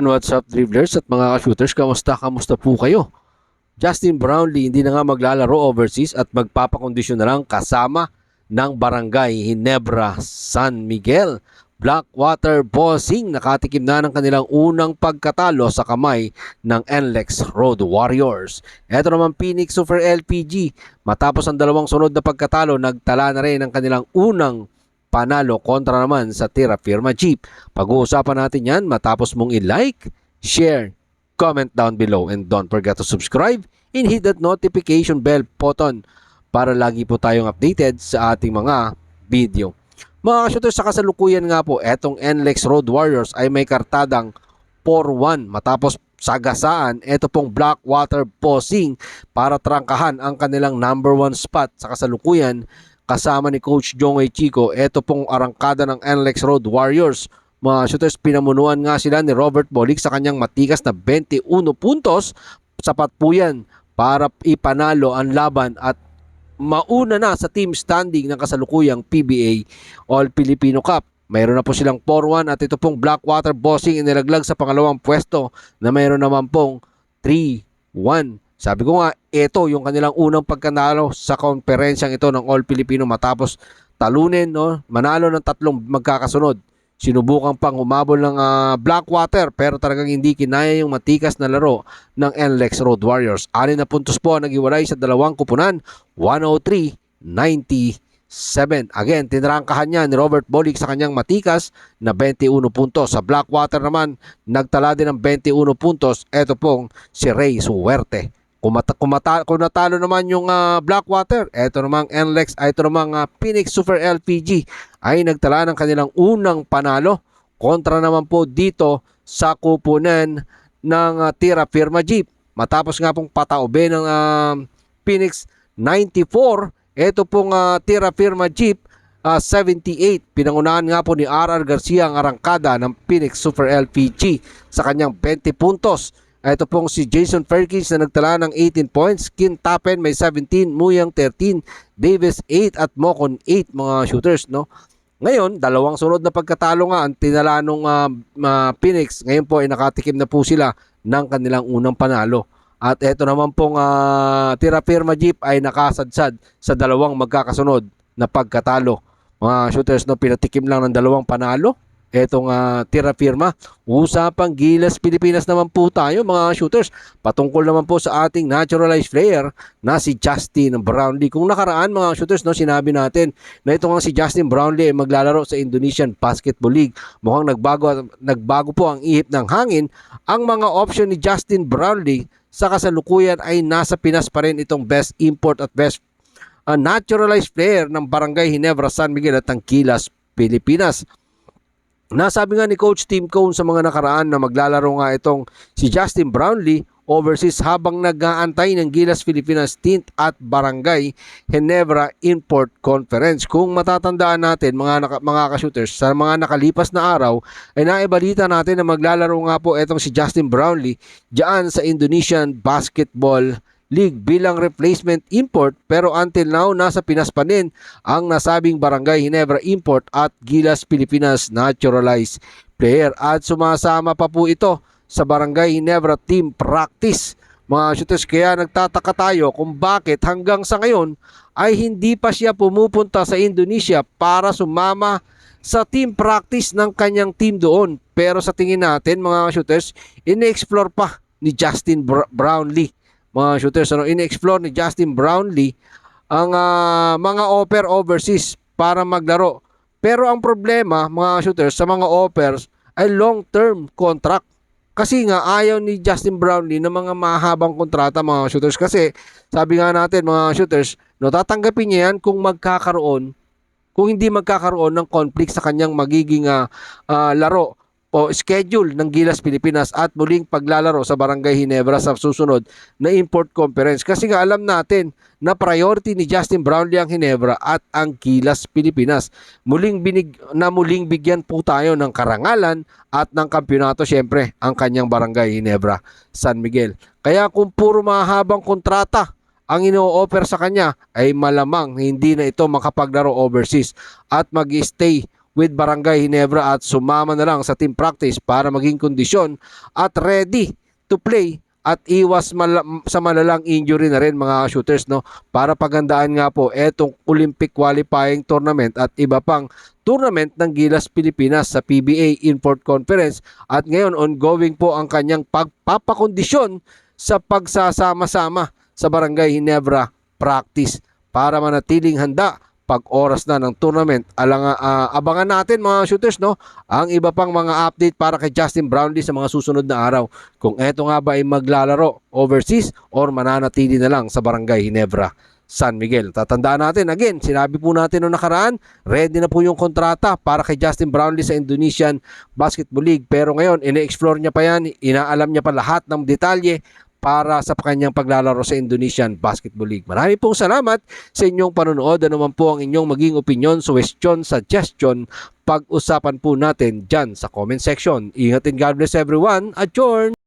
And what's up dribblers at mga shooters, kamusta kamusta po kayo? Justin Brownlee hindi na nga maglalaro overseas at magpapakondisyon na lang kasama ng Barangay Hinebra San Miguel. Blackwater Bossing nakatikim na ng kanilang unang pagkatalo sa kamay ng NLEX Road Warriors. Ito naman Phoenix Super LPG. Matapos ang dalawang sunod na pagkatalo, nagtala na rin ng kanilang unang panalo kontra naman sa Tira Firma Jeep. Pag-uusapan natin yan matapos mong i-like, share, comment down below and don't forget to subscribe and hit that notification bell button para lagi po tayong updated sa ating mga video. Mga shooters sa kasalukuyan nga po, etong NLEX Road Warriors ay may kartadang 4-1 matapos sagasaan ito pong Blackwater Bossing para trangkahan ang kanilang number 1 spot sa kasalukuyan kasama ni Coach Jongay Chico. Ito pong arangkada ng NLEX Road Warriors. Mga shooters, pinamunuan nga sila ni Robert Bolick sa kanyang matikas na 21 puntos. Sapat po yan para ipanalo ang laban at mauna na sa team standing ng kasalukuyang PBA All Filipino Cup. Mayroon na po silang 4-1 at ito pong Blackwater Bossing inilaglag sa pangalawang pwesto na mayroon naman pong 3-1. Sabi ko nga, ito yung kanilang unang pagkanalo sa konferensyang ito ng All Filipino matapos talunin, no? manalo ng tatlong magkakasunod. Sinubukan pang humabol ng ah, Blackwater pero talagang hindi kinaya yung matikas na laro ng NLEX Road Warriors. Anin na puntos po ang naghiwalay sa dalawang kupunan, 103-97. Again, tinrangkahan niya ni Robert Bolick sa kanyang matikas na 21 puntos. Sa Blackwater naman, nagtala din ng 21 puntos. Ito pong si Ray Suwerte. Kumata, kumata, kung natalo naman yung ah, Blackwater, eto namang NLEX, ito namang ah, Phoenix Super LPG ay nagtala ng kanilang unang panalo kontra naman po dito sa kupunan ng ah, Tira Firma Jeep. Matapos nga pong pataobe ng ah, Phoenix 94, ito pong ah, Tira Firma Jeep ah, 78. Pinangunahan nga po ni RR Garcia ang arangkada ng Phoenix Super LPG sa kanyang 20 puntos. Ito pong si Jason Perkins na nagtala ng 18 points. Kin Tapen may 17, Muyang 13, Davis 8 at Mocon 8 mga shooters. No? Ngayon, dalawang sunod na pagkatalo nga ang tinala ng Phoenix. Ngayon po ay nakatikim na po sila ng kanilang unang panalo. At ito naman pong uh, Tira Firma Jeep ay nakasadsad sa dalawang magkakasunod na pagkatalo. Mga shooters no pinatikim lang ng dalawang panalo etong uh, tira firma. Usapang Gilas Pilipinas naman po tayo mga shooters. Patungkol naman po sa ating naturalized player na si Justin Brownlee. Kung nakaraan mga shooters, no, sinabi natin na ito nga si Justin Brownlee ay maglalaro sa Indonesian Basketball League. Mukhang nagbago, nagbago po ang ihip ng hangin. Ang mga option ni Justin Brownlee sa kasalukuyan ay nasa Pinas pa rin itong best import at best uh, naturalized player ng Barangay Hinebra San Miguel at Tangkilas, Pilipinas. Nasabi nga ni Coach Tim Cone sa mga nakaraan na maglalaro nga itong si Justin Brownlee overseas habang nag-aantay ng Gilas Pilipinas Tint at Barangay Ginebra Import Conference. Kung matatandaan natin mga naka, mga ka-shooters sa mga nakalipas na araw ay naibalita natin na maglalaro nga po itong si Justin Brownlee diyan sa Indonesian Basketball League bilang replacement import pero until now nasa Pinas pa din ang nasabing Barangay Hinebra Import at Gilas Pilipinas Naturalized Player at sumasama pa po ito sa Barangay Hinebra Team Practice. Mga shooters kaya nagtataka tayo kung bakit hanggang sa ngayon ay hindi pa siya pumupunta sa Indonesia para sumama sa team practice ng kanyang team doon. Pero sa tingin natin mga shooters, in-explore pa ni Justin Brownlee mga shooters. Ano, in-explore ni Justin Brownlee ang uh, mga offer overseas para maglaro. Pero ang problema, mga shooters, sa mga offers ay long-term contract. Kasi nga ayaw ni Justin Brownlee ng mga mahabang kontrata mga shooters kasi sabi nga natin mga shooters, no tatanggapin niya yan kung magkakaroon kung hindi magkakaroon ng conflict sa kanyang magiging uh, uh, laro o schedule ng Gilas Pilipinas at muling paglalaro sa Barangay Hinebra sa susunod na import conference. Kasi nga alam natin na priority ni Justin Brownlee ang Hinebra at ang Gilas Pilipinas. Muling binig, na muling bigyan po tayo ng karangalan at ng kampyonato syempre ang kanyang Barangay Hinebra San Miguel. Kaya kung puro mahabang kontrata ang ino-offer sa kanya ay malamang hindi na ito makapaglaro overseas at mag-stay with Barangay Hinebra at sumama na lang sa team practice para maging kondisyon at ready to play at iwas mala- sa malalang injury na rin mga shooters no? Para pagandaan nga po etong Olympic qualifying tournament at iba pang tournament ng Gilas Pilipinas sa PBA Import Conference. At ngayon ongoing po ang kanyang pagpapakondisyon sa pagsasama-sama sa Barangay Hinebra practice para manatiling handa pag oras na ng tournament. Alang, ah, abangan natin mga shooters no ang iba pang mga update para kay Justin Brownlee sa mga susunod na araw. Kung eto nga ba ay maglalaro overseas or mananatili na lang sa Barangay Hinebra. San Miguel. Tatandaan natin, again, sinabi po natin noong nakaraan, ready na po yung kontrata para kay Justin Brownlee sa Indonesian Basketball League. Pero ngayon, ine-explore niya pa yan, inaalam niya pa lahat ng detalye para sa kanyang paglalaro sa Indonesian Basketball League. Marami pong salamat sa inyong panonood. Ano naman po ang inyong maging opinion, suggestion, suggestion, pag-usapan po natin dyan sa comment section. Ingatin God bless everyone. Adjourn!